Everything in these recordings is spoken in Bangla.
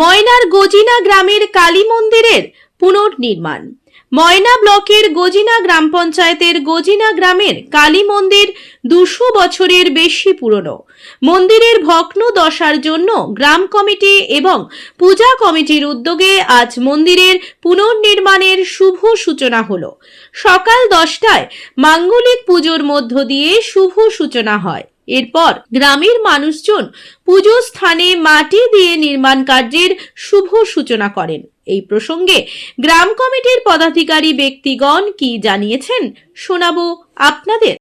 ময়নার গজিনা গ্রামের কালী মন্দিরের পুনর্নির্মাণ। ময়না ব্লকের গজিনা গ্রাম পঞ্চায়েতের গজিনা গ্রামের কালী মন্দির দুশো বছরের বেশি পুরনো। মন্দিরের ভগ্ন দশার জন্য গ্রাম কমিটি এবং পূজা কমিটির উদ্যোগে আজ মন্দিরের পুনর্নির্মাণের শুভ সূচনা হল। সকাল দশটায় মাঙ্গলিক পুজোর মধ্য দিয়ে শুভ সূচনা হয়। এরপর গ্রামের মানুষজন পুজো স্থানে মাটি দিয়ে নির্মাণ কার্যের শুভ সূচনা করেন। এই প্রসঙ্গে গ্রাম কমিটির পদাধিকারী ব্যক্তিগণ কি জানিয়েছেন শোনাবো আপনাদের।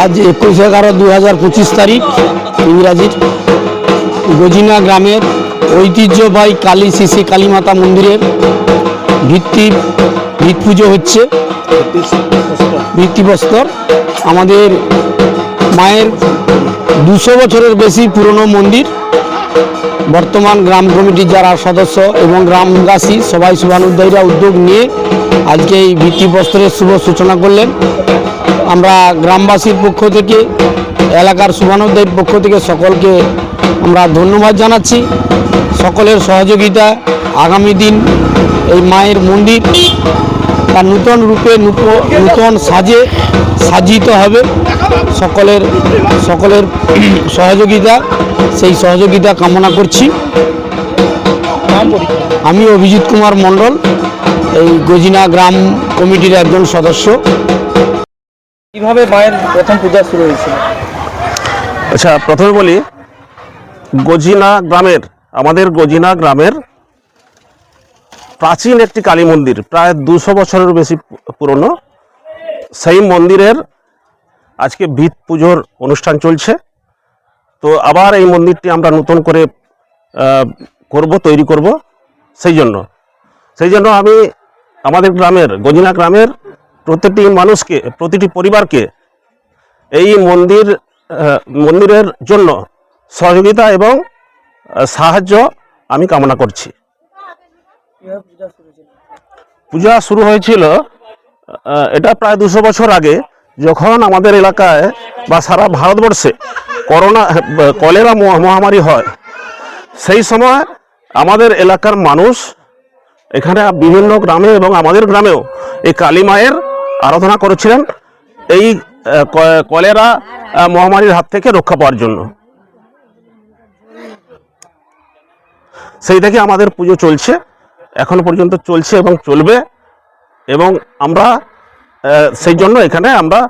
আজ একুশ এগারো দু হাজার পঁচিশ তারিখ ইংরাজির গজিনা গ্রামের ঐতিহ্যবাহী কালী শ্রী কালীমাতা মন্দিরের ভিত্তি ভিত পুজো হচ্ছে। ভিত্তিপ্রস্তর আমাদের মায়ের দুশো বছরের বেশি পুরনো মন্দির। বর্তমান গ্রাম কমিটির যারা সদস্য এবং গ্রামবাসী সবাই শুভানুদ্দায়ীরা উদ্যোগ নিয়ে আজকে এই ভিত্তিপ্রস্তরের শুভ সূচনা করলেন। আমরা গ্রামবাসীর পক্ষ থেকে, এলাকার শুভানুদ্দায়ীর পক্ষ থেকে সকলকে আমরা ধন্যবাদ জানাচ্ছি। সকলের সহযোগিতা আগামী দিন এই মায়ের মন্দির তার নূতন রূপে নূতন সাজে সাজিত হবে। সকলের সকলের সহযোগিতা সেই সহযোগিতা কামনা করছি। আমি অভিজিৎ কুমার মণ্ডল এই গজিনা গ্রাম কমিটির একজন সদস্য। কীভাবে মায়ের প্রথম পূজা শুরু হয়েছিল? আচ্ছা প্রথমে বলি গজিনা গ্রামের আমাদের গজিনা গ্রামের প্রাচীন একটি কালী মন্দির প্রায় দুশো বছরের বেশি পুরনো। সেই মন্দিরের আজকে ভিত পুজোর অনুষ্ঠান চলছে। তো আবার এই মন্দিরটি আমরা নতুন করে করব তৈরি করব সেই জন্য। সেই জন্য আমি আমাদের গ্রামের গজিনা গ্রামের প্রতিটি মানুষকে প্রতিটি পরিবারকে এই মন্দির মন্দিরের জন্য সহযোগিতা এবং সাহায্য আমি কামনা করছি। পূজা শুরু হয়েছিল পূজা শুরু হয়েছিল আহ, এটা প্রায় দুশো বছর আগে যখন আমাদের এলাকায় বা সারা ভারতবর্ষে করোনা, কলেরা মহা- মহামারী হয়, সেই সময় আমাদের এলাকার মানুষ এখানে বিভিন্ন গ্রামে এবং আমাদের গ্রামেও এই কালী মায়ের আরাধনা করেছিলেন এই কলেরা মহামারীর হাত থেকে রক্ষা পাওয়ার জন্য। সেই থেকে আমাদের পুজো চলছে, এখনও পর্যন্ত চলছে এবং চলবে। এবং আমরা সেই জন্য এখানে আমরা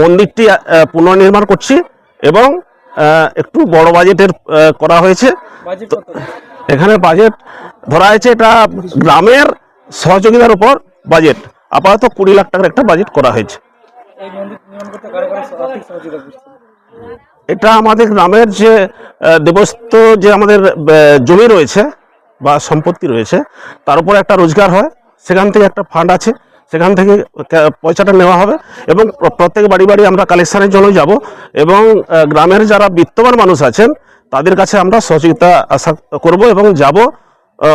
মন্দিরটি পুনর্নির্মাণ করছি এবং একটু বড় বাজেটের করা হয়েছে। এখানে বাজেট ধরা হয়েছে এটা গ্রামের সহযোগিতার উপর বাজেট। আপাতত কুড়ি লাখ টাকার একটা বাজেট করা হয়েছে। এটা আমাদের গ্রামের যে দেবস্থ যে আমাদের জমি রয়েছে বা সম্পত্তি রয়েছে তার উপর একটা রোজগার হয়। সেখান থেকে একটা ফান্ড আছে সেখান থেকে পয়সাটা নেওয়া হবে এবং প্রত্যেক বাড়ি বাড়ি আমরা কালেকশনের জন্য যাব এবং গ্রামের যারা বিত্তবান মানুষ আছেন তাদের কাছে আমরা সহযোগিতা আশা করব এবং যাব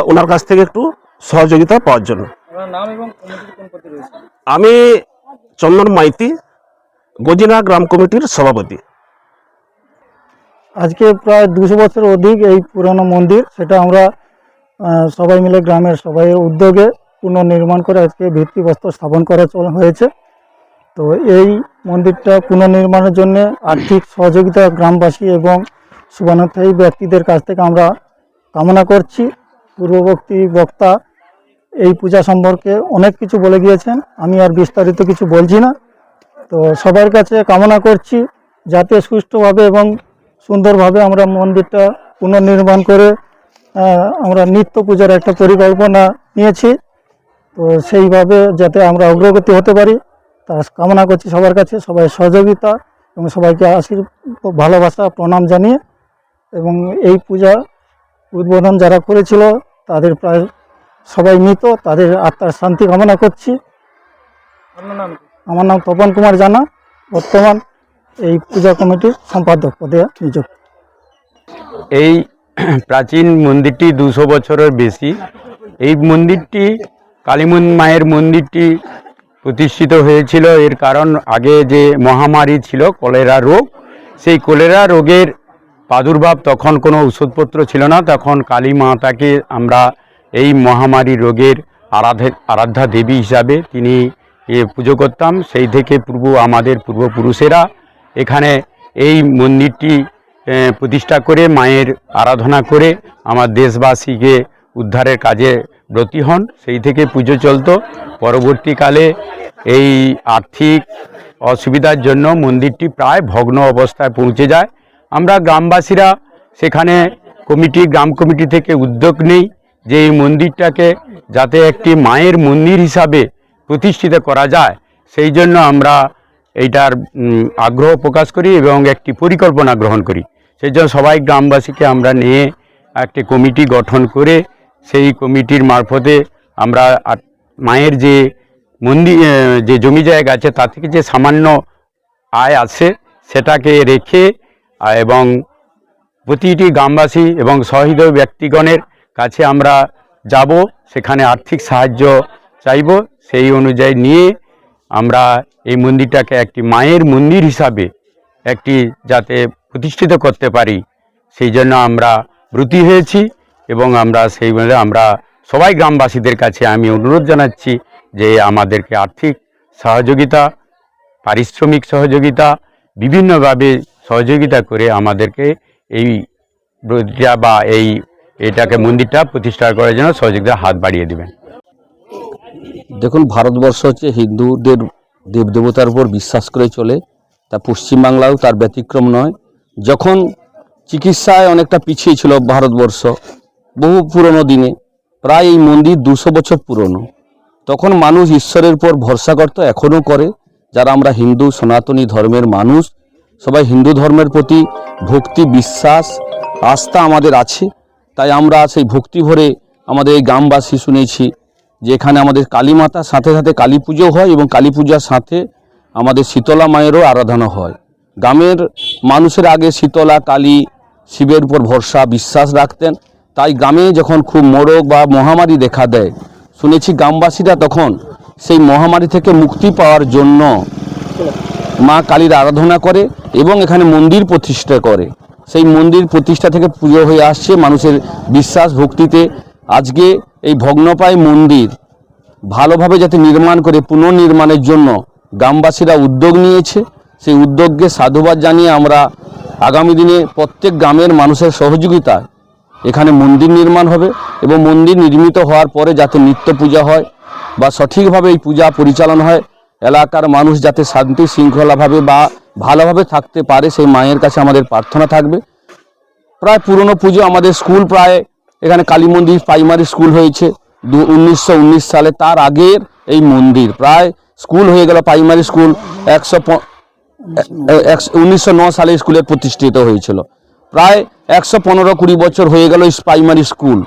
ওনার কাছ থেকে একটু সহযোগিতা পাওয়ার জন্য। আপনার নাম এবং কমিটির কোন পদে রয়েছে? আমি চন্দন মাইতি গজিনা গ্রাম কমিটির সভাপতি। আজকে প্রায় দুশো বছর অধিক এই পুরনো মন্দির সেটা আমরা সবাই মিলে গ্রামের সবাই উদ্যোগে পুনর্নির্মাণ করে আজকে ভিত্তিপ্রস্তর স্থাপন করা হয়েছে। তো এই মন্দিরটা পুনর্নির্মাণের জন্য আর্থিক সহযোগিতা গ্রামবাসী এবং শুভানুধ্যায়ী ব্যক্তিদের কাছ থেকে আমরা কামনা করছি। পূর্ববর্তী বক্তা এই পূজা সম্পর্কে অনেক কিছু বলে গিয়েছেন। আমি আর বিস্তারিত কিছু বলছি না। তো সবার কাছে কামনা করছি যাতে সুষ্ঠুভাবে এবং সুন্দরভাবে আমরা মন্দিরটা পুনর্নির্মাণ করে আমরা নিত্য পূজার একটা পরিকল্পনা নিয়েছি। তো সেইভাবে যাতে আমরা অগ্রগতি হতে পারি তা কামনা করছি সবার কাছে সবাই সহযোগিতা এবং সবাইকে আশীর ভালোবাসা প্রণাম জানিয়ে এবং এই পূজা উদ্বোধন যারা করেছিল তাদের প্রায় সবাই মৃত তাদের আত্মার শান্তি কামনা করছি। আমার নাম তপন কুমার জানা। বর্তমান এই পূজা কমিটির সম্পাদক পদে নিযুক্ত। এই প্রাচীন মন্দিরটি দুশো বছরের বেশি। এই মন্দিরটি কালীমন মায়ের মন্দিরটি প্রতিষ্ঠিত হয়েছিল। এর কারণ আগে যে মহামারী ছিল কলেরা রোগ সেই কলেরা রোগের প্রাদুর্ভাব তখন কোনো ওষুধপত্র ছিল না। তখন কালী মাতাকে আমরা এই মহামারী রোগের আরাধে আরাধ্যা দেবী হিসাবে তিনি এ, পুজো করতাম। সেই থেকে পূর্ব আমাদের পূর্বপুরুষেরা এখানে এই মন্দিরটি প্রতিষ্ঠা করে মায়ের আরাধনা করে আমার দেশবাসীকে উদ্ধারের কাজে ব্রতী হন, সেই থেকে পুজো চলতো। পরবর্তীকালে এই আর্থিক অসুবিধার জন্য মন্দিরটি প্রায় ভগ্ন অবস্থায় পৌঁছে যায়। আমরা গ্রামবাসীরা সেখানে কমিটি, গ্রাম কমিটি থেকে উদ্যোগ নেই যে এই মন্দিরটাকে যাতে একটি মায়ের মন্দির হিসাবে প্রতিষ্ঠিত করা যায়। সেই জন্য আমরা এইটার আগ্রহ প্রকাশ করি এবং একটি পরিকল্পনা গ্রহণ করি। সেই জন্য সবাই গ্রামবাসীকে আমরা নিয়ে একটি কমিটি গঠন করে সেই কমিটির মারফতে আমরা মায়ের যে মন্দির যে জমি জায়গা আছে, তার থেকে যে সামান্য আয় আছে, সেটাকে রেখে এবং প্রতিটি গ্রামবাসী এবং সহৃদ ব্যক্তিগণের কাছে আমরা যাব, সেখানে আর্থিক সাহায্য চাইব, সেই অনুযায়ী নিয়ে আমরা এই মন্দিরটাকে একটি মায়ের মন্দির হিসাবে একটি যাতে প্রতিষ্ঠিত করতে পারি, সেই জন্য আমরা ব্রতী হয়েছি। এবং আমরা সেই আমরা সবাই গ্রামবাসীদের কাছে আমি অনুরোধ জানাচ্ছি যে আমাদেরকে আর্থিক সহযোগিতা, পারিশ্রমিক সহযোগিতা, বিভিন্নভাবে সহযোগিতা করে আমাদেরকে এই ব্রতটা বা এই এটাকে মন্দিরটা প্রতিষ্ঠা করার জন্য সহযোগিতা হাত বাড়িয়ে দেবেন। দেখুন, ভারতবর্ষ হচ্ছে হিন্দুদের দেবদেবতার উপর বিশ্বাস করে চলে। তা পশ্চিমবাংলাও তার ব্যতিক্রম নয়। যখন চিকিৎসায় অনেকটা পিছিয়ে ছিল ভারতবর্ষ বহু পুরনো দিনে, প্রায় এই মন্দির দুশো বছর পুরনো। তখন মানুষ ঈশ্বরের উপর ভরসা করত এখনও করে, যারা আমরা হিন্দু, সনাতনী ধর্মের মানুষ, সবাই হিন্দু ধর্মের প্রতি ভক্তি, বিশ্বাস, আস্থা আমাদের আছে। তাই আমরা সেই ভক্তি ভরে আমাদের এই গ্রামবাসী শুনেছি যে এখানে আমাদের কালী মাতার সাথে সাথে কালী পুজো হয় এবং কালী পূজার সাথে আমাদের শীতলা মায়েরও আরাধনা হয়। গ্রামের মানুষের আগে শীতলা, কালী, শিবের উপর ভরসা, বিশ্বাস রাখতেন। তাই গ্রামে যখন খুব মোড়ক বা মহামারী দেখা দেয়, শুনেছি গ্রামবাসীরা তখন সেই মহামারী থেকে মুক্তি পাওয়ার জন্য মা কালীর আরাধনা করে এবং এখানে মন্দির প্রতিষ্ঠা করে। সেই মন্দির প্রতিষ্ঠা থেকে পুজো হয়ে আসছে মানুষের বিশ্বাস ভক্তিতে। আজকে এই ভগ্নপায় মন্দির ভালোভাবে যাতে নির্মাণ করে পুনর্নির্মাণের জন্য গ্রামবাসীরা উদ্যোগ নিয়েছে। সেই উদ্যোগকে সাধুবাদ জানিয়ে আমরা আগামী দিনে প্রত্যেক গ্রামের মানুষের সহযোগিতায় এখানে মন্দির নির্মাণ হবে এবং মন্দির নির্মিত হওয়ার পরে যাতে নিত্য পূজা হয় বা সঠিকভাবে এই পূজা পরিচালনা হয়, এলাকার মানুষ যাতে শান্তি শৃঙ্খলাভাবে বা ভালোভাবে থাকতে পারে সেই মায়ের কাছে আমাদের প্রার্থনা থাকবে। প্রায় পুরনো পুজো আমাদের স্কুল প্রায় এখানে কালী মন্দির প্রাইমারি স্কুল হয়েছে দু, উনিশশো উনিশ সালে। তার আগের এই মন্দির প্রায় স্কুল হয়ে গেল প্রাইমারি স্কুল। একশো উনিশশো সালে স্কুলে প্রতিষ্ঠিত হয়েছিল। প্রায় একশো পনেরো কুড়ি বছর হয়ে গেল প্রাইমারি স্কুল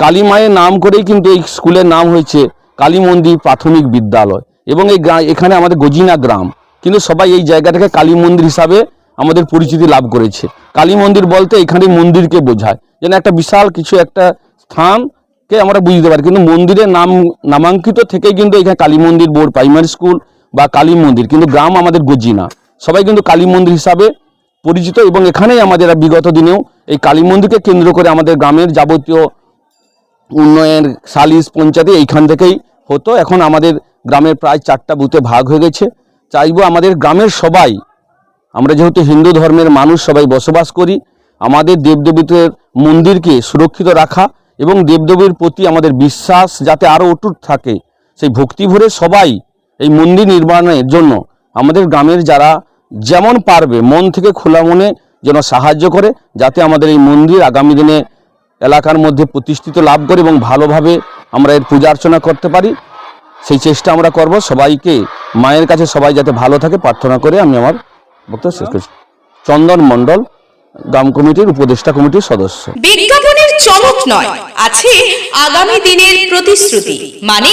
কালী মায়ের নাম করেই কিন্তু এই স্কুলের নাম হয়েছে কালী মন্দির প্রাথমিক বিদ্যালয়। এবং এই এখানে আমাদের গজিনা গ্রাম। কিন্তু সবাই এই জায়গাটাকে কালী মন্দির হিসাবে আমাদের পরিচিতি লাভ করেছে। কালী মন্দির বলতে এখানে মন্দিরকে বোঝায়। যেন একটা বিশাল কিছু একটা স্থানকে আমরা বুঝতে পারি। কিন্তু মন্দিরের নাম নামাঙ্কিত থেকেই কিন্তু এখানে কালী মন্দির বোর্ড প্রাইমারি স্কুল বা কালী মন্দির। কিন্তু গ্রাম আমাদের গজিনা। সবাই কিন্তু কালী মন্দির হিসাবে পরিচিত এবং এখানেই আমাদের বিগত দিনেও এই কালী মন্দিরকে কেন্দ্র করে আমাদের গ্রামের যাবতীয় উন্নয়ন, সালিশ, পঞ্চায়েতে এইখান থেকেই হতো। এখন আমাদের গ্রামের প্রায় চারটা বুথে ভাগ হয়ে গেছে। চাইব আমাদের গ্রামের সবাই, আমরা যেহেতু হিন্দু ধর্মের মানুষ, সবাই বসবাস করি, আমাদের দেবদেবীদের মন্দিরকে সুরক্ষিত রাখা এবং দেবদেবীর প্রতি আমাদের বিশ্বাস যাতে আরও অটুট থাকে, সেই ভক্তি ভরে সবাই এই মন্দির নির্মাণের জন্য আমাদের গ্রামের যারা যেমন পারবে, মন থেকে খোলা মনে যেন সাহায্য করে, যাতে আমাদের এই মন্দির আগামী দিনে এলাকার মধ্যে প্রতিষ্ঠিত লাভ করে এবং ভালোভাবে আমরা এর পূজা অর্চনা করতে পারি। সেই চেষ্টা আমরা করব। সবাইকে, মায়ের কাছে সবাই যাতে ভালো থাকে, প্রার্থনা করে আমি আমার বক্তব্য শেষ করছি। চন্দন মণ্ডল, গ্রাম কমিটির উপদেষ্টা কমিটির সদস্য। বিজ্ঞাপনের চমক নয়, আছে আগামী দিনের প্রতিশ্রুতি মানে